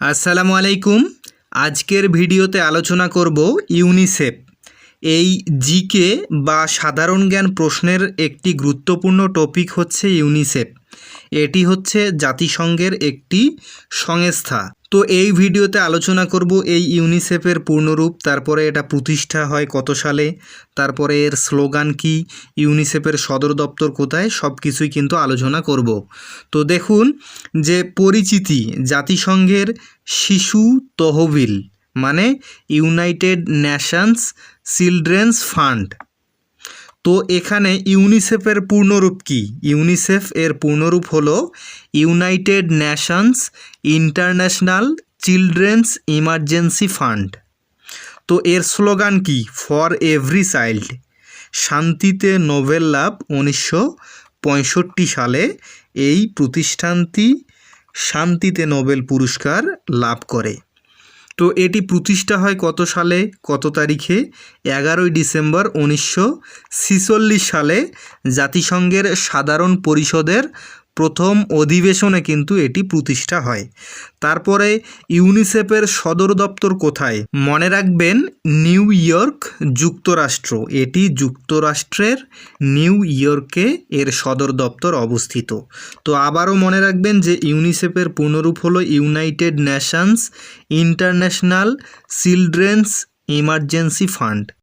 আসসালামু আলাইকুম। আজকের ভিডিওতে আলোচনা করব ইউনিসেফ। এই জিকে বা সাধারণ জ্ঞান প্রশ্নের একটি গুরুত্বপূর্ণ টপিক হচ্ছে ইউনিসেফ। এটি হচ্ছে জাতিসংঘের একটি সংস্থা। তো এই ভিডিওতে আলোচনা করব এই ইউনিসেফের পূর্ণরূপ, তারপরে এটা প্রতিষ্ঠা হয় কত সালে, তারপরে এর স্লোগান কি, ইউনিসেফের সদর দপ্তর কোথায় সব কিছুই কিন্তু আলোচনা করব। তো দেখুন যে পরিচিতি, জাতিসংঘের শিশু তহবিল। মানে ইউনাইটেড নেশনস চিলড্রেন্স ফান্ড তো এখানে ইউনিসেফের পূর্ণরূপ কি? ইউনিসেফ এর পূর্ণরূপ হলো United Nations International Children's Emergency Fund তো এর স্লোগান কি? ফর এভরি চাইল্ড শান্তিতে নোবেল লাভ উনিশশো পঁয়ষট্টি সালে এই প্রতিষ্ঠানটি শান্তিতে নোবেল পুরস্কার লাভ করে। তো এটি প্রতিষ্ঠা হয় কত সালে? কত তারিখে? এগারোই ডিসেম্বর উনিশশো সালে জাতিসংঘের সাধারণ পরিষদের প্রথম অধিবেশনে কিন্তু এটি প্রতিষ্ঠা হয়। তারপরে ইউনিসেফের সদর দপ্তর কোথায়? মনে রাখবেন, নিউ ইয়র্ক যুক্তরাষ্ট্র। এটি যুক্তরাষ্ট্রের নিউ ইয়র্কে এর সদর দপ্তর অবস্থিত। তো আবারও মনে রাখবেন যে ইউনিসেফের পুনরূপ হলো United Nations International Children's Emergency Fund.